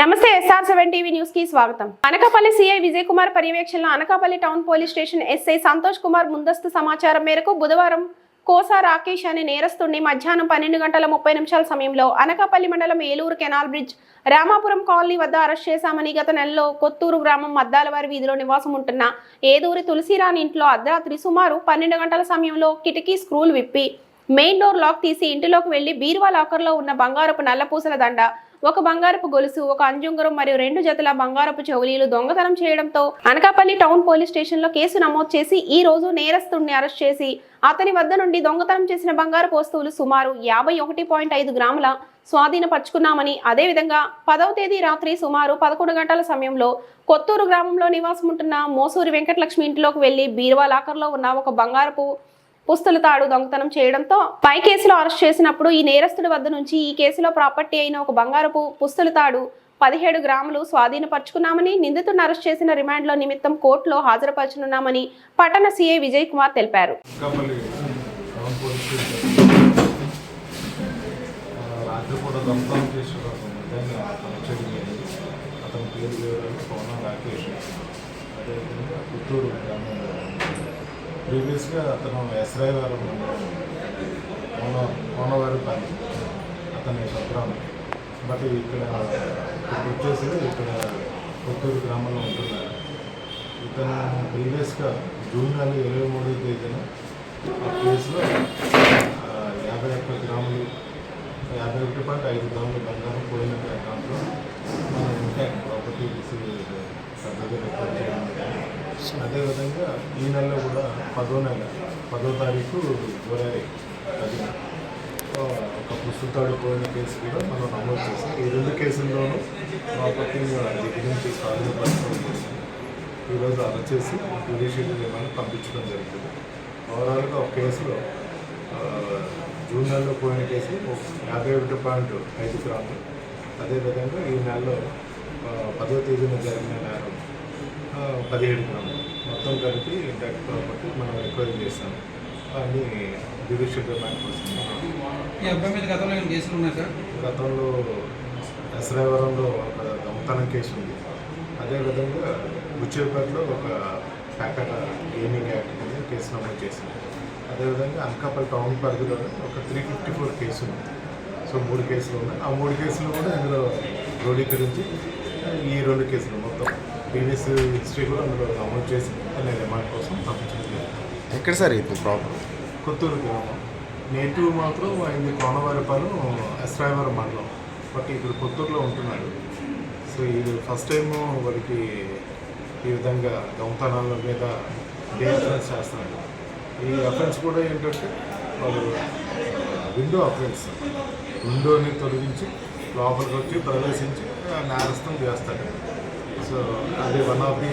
నమస్తే SR seven TV న్యూస్కి స్వాగతం. అనకాపల్లి సిఐ విజయ్ కుమార్ పర్యవేక్షణలో Anakapalli town police station SI Santosh Kumar ముందస్తు సమాచారం మేరకు బుధవారం కోసా రాకేష్ అనే నేరస్తుడిని మధ్యాహ్నం పన్నెండు గంటల ముప్పై నిమిషాల సమయంలో అనకాపల్లి మండలం Eluru canal bridge Ramapuram colony వద్ద అరెస్ట్ చేశామని గత నెలలో కొత్తూరు గ్రామం మద్దాలవారి వీధిలో నివాసం ఉంటున్న ఏదూరి తులసిరాని ఇంట్లో అర్ధరాత్రి సుమారు పన్నెండు గంటల సమయంలో కిటికీ స్క్రూలు విప్పి మెయిన్ డోర్ లాక్ తీసి ఇంటిలోకి వెళ్ళి బీరువా లాకర్లో ఉన్న బంగారపు నల్లపూసల దండ ఒక బంగారపు గొలుసు ఒక అంజుంగరం మరియు రెండు జతల బంగారపు చెవులీలు దొంగతనం చేయడంతో అనకాపల్లి టౌన్ పోలీస్ స్టేషన్లో కేసు నమోదు చేసి ఈ రోజు నేరస్తుడిని అరెస్ట్ చేసి అతని వద్ద నుండి దొంగతనం చేసిన బంగారపు వస్తువులు సుమారు యాభై ఒకటి పాయింట్ ఐదు గ్రాముల స్వాధీనపరుచుకున్నామని అదేవిధంగా పదవ తేదీ రాత్రి సుమారు పదకొండు గంటల సమయంలో కొత్తూరు గ్రామంలో నివాసం ఉంటున్న మోసూరి వెంకటలక్ష్మి ఇంటిలోకి వెళ్ళి బీరువా లాకర్లో ఉన్న ఒక బంగారపు పుస్తుల తాడు దొంగతనం చేయడంతో పై కేసులో అరెస్ట్ చేసినప్పుడు ఈ నేరస్తుడి వద్ద నుంచి ఈ కేసులో ప్రాపర్టీ అయిన ఒక బంగారపు పుస్తుల తాడు పదిహేడు గ్రాములు స్వాధీనపరుచుకున్నామని నిందితుడిని అరెస్ట్ చేసిన రిమాండ్లో నిమిత్తం కోర్టులో హాజరుపరచనున్నామని పట్టణ సీఐ విజయ్ కుమార్ తెలిపారు. అతని పేరు వివరాలు పవన రాకేష్. అదేవిధంగా పుత్తూరు గ్రామంలో ప్రీవియస్గా అతను ఎస్ఐ వారు కోన కోనవారి పని అతని స్వగ్రామం బట్ ఇక్కడ వచ్చేసి ఇక్కడ కొత్తూరు గ్రామంలో ఉంటున్నారు ఇతను ప్రీవియస్గా జూన్ నెల ఇరవై మూడవ తేదీన ఆ కేసులో యాభై ఒక్క గ్రాములు యాభై ఒకటి పాయింట్ ఐదు గ్రాములు బంగారం పోయిన అకౌంట్లో మనం ఇంకా ప్రాపర్టీ సభ్యులు రికార్డ్ చేయడం అదేవిధంగా ఈ నెలలో కూడా పదో నెల పదో తారీఖు జూలై అది. ఒక పుస్తకాడు పోయిన కేసు కూడా మనం నమోదు చేసాం ఈ రెండు కేసుల్లోనూ ప్రాపర్టీని దగ్గర నుంచి స్వాధీనపరచడం చేసాం ఈరోజు అరెస్ట్ చేసి జ్యుడిషియల్ రిమాండ్ పంపించడం జరుగుతుంది. ఓవరాల్గా ఒక కేసులో జూన్ నెలలో పోయిన కేసు ఒక యాభై ఒకటి పాయింట్ ఐదు గ్రాములు. అదేవిధంగా ఈ నెలలో పదో తేదీన జరిగిన నేరం పదిహేడు గ్రాములు. మొత్తం కలిపి డెట్ ప్రాపర్టీ మనం రికవరీ చేస్తాం. అన్ని జ్యుడిషియల్ రిమాండ్ కోసం ఈ అబ్బాయి మీద గతంలో ఏమైనా కేసులు ఉన్నాయి సార్? గతంలో ఎస్రాయవరంలో ఒక దొంగతనం కేసు ఉంది. అదేవిధంగా బుచ్చేపేటలో ఒక ప్యాకెట్ గేమింగ్ యాక్ట్ కింద కేసు నమోదు చేసింది అదేవిధంగా అనకాపల్లి టౌన్ పరిధిలో ఒక త్రీ ఫిఫ్టీ ఫోర్ కేసు ఉంది. సో మూడు కేసులు ఉన్నాయి. ఆ మూడు కేసులు కూడా ఇందులో క్రోడీకరించి ఈ రెండు కేసులు మొత్తం ప్రీవియస్ హిస్టరీ కూడా అందులో నమోదు చేసి అనే రిమాండ్ కోసం పంపించడం ఎక్కడ సార్ ఇది ప్రాబ్లం కొత్తూరు గ్రామం. నేటివ్ మాత్రం ఆయనది కోనవారిపాలెం ఎస్రాయవరం మండలం. బట్ ఇప్పుడు కొత్తూరులో ఉంటున్నాడు సో ఇది ఫస్ట్ టైం వాడికి ఈ విధంగా దొంగతనాల మీద డే అఫెన్స్ చేస్తున్నాడు ఈ అఫెన్స్ కూడా ఏంటంటే వాడు విండో అఫెన్స్. విండోని తొలగించి లోపలికి వచ్చి ప్రవేశించి నేరస్థం చేస్తాడు సో అది వన్ ఆఫ్ ది